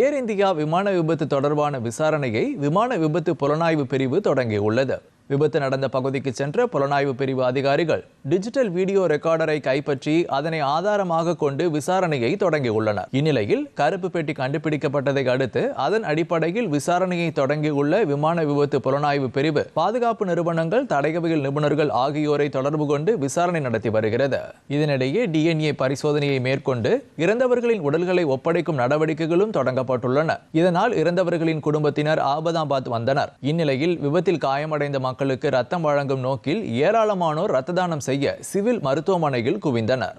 ஏர் India விமான விபத்து தொடர்பான விசாரணையை விமான விபத்து புலனாய்வு பிரிவு தொடங்கியுள்ளது. விபத்து நடந்த பகுதிக்கு சென்ற புலனாய்வு பிரிவு அதிகாரிகள் டிஜிட்டல் வீடியோ ரெக்கார்டரை கைப்பற்றி அதனை ஆதாரமாக கொண்டு விசாரணையை தொடங்கியுள்ளனர். இந்நிலையில் கருப்பு பெட்டி கண்டுபிடிக்கப்பட்டதை அடுத்து அதன் அடிப்படையில் விசாரணையை தொடங்கியுள்ள விமான விபத்து புலனாய்வு பிரிவு பாதுகாப்பு நிறுவனங்கள் தடயவியல் நிபுணர்கள் ஆகியோரை தொடர்பு கொண்டு விசாரணை நடத்தி வருகிறது. இதனிடையே டிஎன்ஏ பரிசோதனையை மேற்கொண்டு இறந்தவர்களின் உடல்களை ஒப்படைக்கும் நடவடிக்கைகளும் தொடங்கப்பட்டுள்ளன. இதனால் இறந்தவர்களின் குடும்பத்தினர் ஆபதாபாத் வந்தனர். இந்நிலையில் விபத்தில் காயமடைந்த மக்களுக்கு ரத்தம் வழங்கும் நோக்கில் ஏராளமானோர் ரத்த தானம் செய்ய சிவில் மருத்துவமனையில் குவிந்தனர்.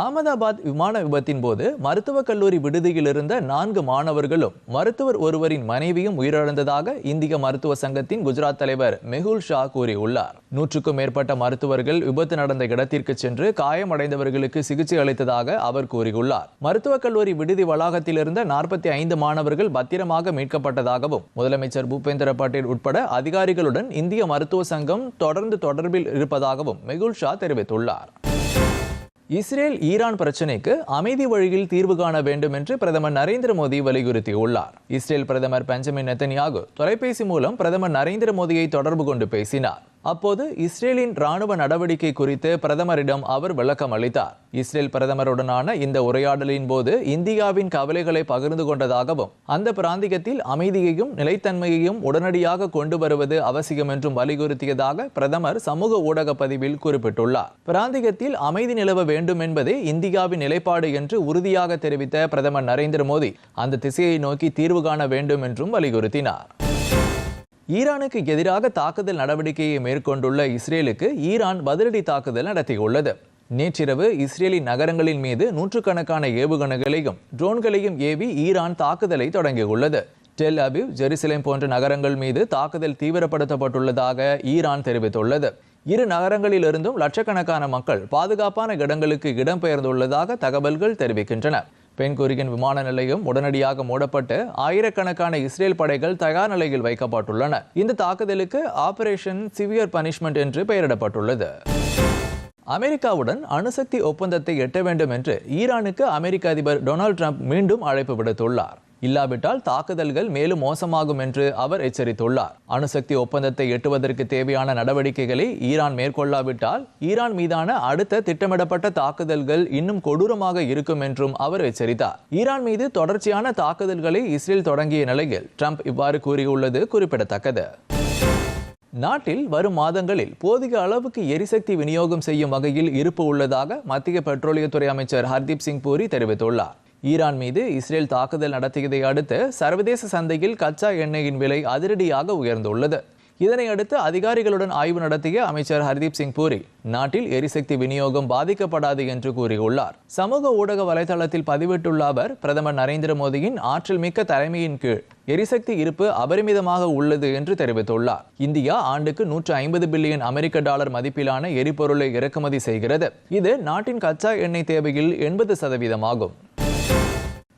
அகமதாபாத் விமான விபத்தின் போது மருத்துவக் கல்லூரி விடுதியில் இருந்த நான்கு மாணவர்களும் மருத்துவர் ஒருவரின் மனைவியும் உயிரிழந்ததாக இந்திய மருத்துவ சங்கத்தின் குஜராத் தலைவர் மெஹுல் ஷா கூறியுள்ளார். நூற்றுக்கும் மேற்பட்ட மருத்துவர்கள் விபத்து நடந்த இடத்திற்கு சென்று காயமடைந்தவர்களுக்கு சிகிச்சை அளித்ததாக அவர் கூறியுள்ளார். மருத்துவக் கல்லூரி விடுதி வளாகத்தில் இருந்த நாற்பத்தி ஐந்து மாணவர்கள் பத்திரமாக மீட்கப்பட்டதாகவும் முதலமைச்சர் பூபேந்திர பட்டேல் உட்பட அதிகாரிகளுடன் இந்திய மருத்துவ சங்கம் தொடர்ந்து தொடர்பில் இருப்பதாகவும் மெகுல் ஷா தெரிவித்துள்ளார். இஸ்ரேல் ஈரான் பிரச்சினைக்கு அமைதி வழியில் தீர்வு காண வேண்டும் என்று பிரதமர் நரேந்திர மோடி வலியுறுத்தியுள்ளார். இஸ்ரேல் பிரதமர் பெஞ்சமின் நெத்தன்யாகு தொலைபேசி மூலம் பிரதமர் நரேந்திர மோடியை தொடர்பு கொண்டு பேசினார். அப்போது இஸ்ரேலின் ராணுவ நடவடிக்கை குறித்து பிரதமரிடம் அவர் விளக்கம் அளித்தார். இஸ்ரேல் பிரதமருடனான இந்த உரையாடலின் போது இந்தியாவின் கவலைகளை பகிர்ந்து கொண்டதாகவும் அந்த பிராந்தியத்தில் அமைதியையும் நிலைத்தன்மையையும் உடனடியாக கொண்டு வருவது அவசியம் என்றும் வலியுறுத்தியதாக பிரதமர் சமூக ஊடக பதிவில் குறிப்பிட்டுள்ளார். பிராந்தியத்தில் அமைதி நிலவ வேண்டும் என்பதே இந்தியாவின் நிலைப்பாடு என்று உறுதியாக தெரிவித்த பிரதமர் நரேந்திர மோடி அந்த திசையை நோக்கி தீர்வு காண வேண்டும் என்றும் வலியுறுத்தினார். ஈரானுக்கு எதிராக தாக்குதல் நடவடிக்கையை மேற்கொண்டுள்ள இஸ்ரேலுக்கு ஈரான் பதிலடி தாக்குதல் நடத்தியுள்ளது. நேற்றிரவு இஸ்ரேலின் நகரங்களின் மீது நூற்றுக்கணக்கான ஏவுகணைகளையும் ட்ரோன்களையும் ஏவி ஈரான் தாக்குதலை தொடங்கியுள்ளது. டெல் அபிவ் ஜெருசலேம் போன்ற நகரங்கள் மீது தாக்குதல் தீவிரப்படுத்தப்பட்டுள்ளதாக ஈரான் தெரிவித்துள்ளது. இரு நகரங்களிலிருந்தும் லட்சக்கணக்கான மக்கள் பாதுகாப்பான இடங்களுக்கு இடம்பெயர்ந்துள்ளதாக தகவல்கள் தெரிவிக்கின்றன. பென்குரியின் விமான நிலையம் உடனடியாக மூடப்பட்டு ஆயிரக்கணக்கான இஸ்ரேல் படைகள் தயார் நிலையில் வைக்கப்பட்டுள்ளன. இந்த தாக்குதலுக்கு ஆபரேஷன் சிவியர் பனிஷ்மெண்ட் என்று பெயரிடப்பட்டுள்ளது. அமெரிக்காவுடன் அணுசக்தி ஒப்பந்தத்தை எட்ட வேண்டும் என்று ஈரானுக்கு அமெரிக்க அதிபர் டொனால்ட் ட்ரம்ப் மீண்டும் அழைப்பு விடுத்துள்ளார். இல்லாவிட்டால் தாக்குதல்கள் மேலும் மோசமாகும் என்று அவர் எச்சரித்துள்ளார். அணுசக்தி ஒப்பந்தத்தை எட்டுவதற்கு தேவையான நடவடிக்கைகளை ஈரான் மேற்கொள்ளாவிட்டால் ஈரான் மீதான அடுத்த திட்டமிடப்பட்ட தாக்குதல்கள் இன்னும் கொடூரமாக இருக்கும் என்றும் அவர் எச்சரித்தார். ஈரான் மீது தொடர்ச்சியான தாக்குதல்களை இஸ்ரேல் தொடங்கிய நிலையில் ட்ரம்ப் இவ்வாறு கூறியுள்ளது குறிப்பிடத்தக்கது. நாட்டில் வரும் மாதங்களில் போதிய அளவுக்கு எரிசக்தி விநியோகம் செய்யும் வகையில் இருப்பு உள்ளதாக மத்திய பெட்ரோலியத்துறை அமைச்சர் ஹர்தீப் சிங் பூரி தெரிவித்துள்ளார். ஈரான் மீது இஸ்ரேல் தாக்குதல் நடத்தியதை அடுத்து சர்வதேச சந்தையில் கச்சா எண்ணெயின் விலை அதிரடியாக உயர்ந்துள்ளது. இதனை அடுத்து அதிகாரிகளுடன் ஆய்வு நடத்திய அமைச்சர் ஹர்தீப் சிங் பூரி நாட்டில் எரிசக்தி விநியோகம் பாதிக்கப்படாது என்று கூறியுள்ளார். சமூக ஊடக வலைதளத்தில் பதிவிட்டுள்ள அவர் பிரதமர் நரேந்திர மோடியின் ஆற்றல் மிக்க தலைமையின் கீழ் எரிசக்தி இருப்பு அபரிமிதமாக உள்ளது என்று தெரிவித்துள்ளார். இந்தியா ஆண்டுக்கு நூற்று ஐம்பது பில்லியன் அமெரிக்க டாலர் மதிப்பிலான எரிபொருளை இறக்குமதி செய்கிறது. இது நாட்டின் கச்சா எண்ணெய் தேவையில் எண்பது சதவீதமாகும்.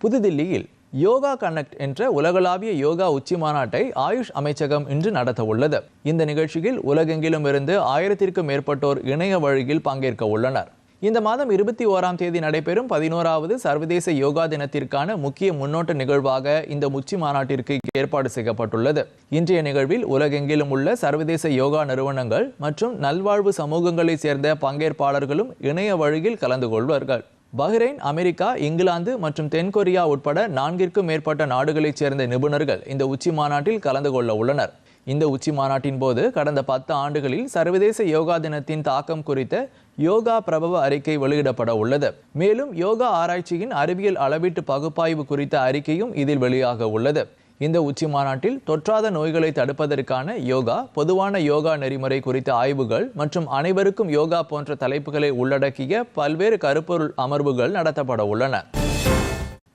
புதுதில்லியில் யோகா கனெக்ட் என்ற உலகளாவிய யோகா உச்சி மாநாட்டை ஆயுஷ் அமைச்சகம் இன்று நடத்த உள்ளது. இந்த நிகழ்ச்சியில் உலகெங்கிலும் இருந்து ஆயிரத்திற்கும் மேற்பட்டோர் இணைய வழியில் பங்கேற்க உள்ளனர். இந்த மாதம் இருபத்தி ஓராம் தேதி நடைபெறும் பதினோராவது சர்வதேச யோகா தினத்திற்கான முக்கிய முன்னோட்ட நிகழ்வாக இந்த உச்சி மாநாட்டிற்கு ஏற்பாடு செய்யப்பட்டுள்ளது. இன்றைய நிகழ்வில் உலகெங்கிலும் உள்ள சர்வதேச யோகா நிறுவனங்கள் மற்றும் நல்வாழ்வு சமூகங்களைச் சேர்ந்த பங்கேற்பாளர்களும் இணைய வழியில் கலந்து கொள்வார்கள். பஹ்ரைன் அமெரிக்கா இங்கிலாந்து மற்றும் தென்கொரியா உட்பட நான்கிற்கும் மேற்பட்ட நாடுகளைச் சேர்ந்த நிபுணர்கள் இந்த உச்சி மாநாட்டில் கலந்து கொள்ள உள்ளனர். இந்த உச்சி மாநாட்டின் போது கடந்த பத்து ஆண்டுகளில் சர்வதேச யோகா தினத்தின் தாக்கம் குறித்த யோகா பிரபவ அறிக்கை வெளியிடப்பட உள்ளது. மேலும் யோகா ஆராய்ச்சியின் அறிவியல் அளவீட்டு பகுப்பாய்வு குறித்த அறிக்கையும் இதில் வெளியாக உள்ளது. இந்த உச்சி மாநாட்டில் தொற்றாத நோய்களை தடுப்பதற்கான யோகா பொதுவான யோகா நெறிமுறை குறித்த ஆய்வுகள் மற்றும் அனைவருக்கும் யோகா போன்ற தலைப்புகளை உள்ளடக்கிய பல்வேறு கருப்பொருள் அமர்வுகள் நடத்தப்பட உள்ளன.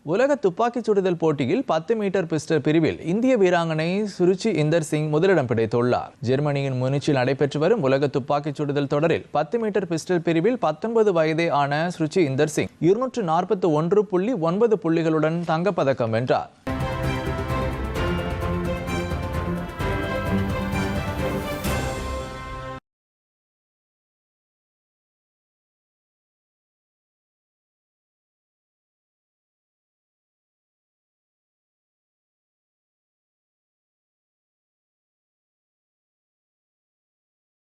உலக துப்பாக்கிச் சுடுதல் போட்டியில் பத்து மீட்டர் பிஸ்டல் பிரிவில் இந்திய வீராங்கனை சுருச்சி இந்தர் சிங் முதலிடம் பிடித்துள்ளார். ஜெர்மனியின் முனிச்சில் நடைபெற்று வரும் உலக துப்பாக்கிச் சுடுதல் தொடரில் பத்து மீட்டர் பிஸ்டல் பிரிவில் பத்தொன்பது வயதே ஆன சுருச்சி இந்தர் சிங் இருநூற்று நாற்பத்தி ஒன்று புள்ளி ஒன்பது புள்ளிகளுடன் தங்கப்பதக்கம் வென்றார்.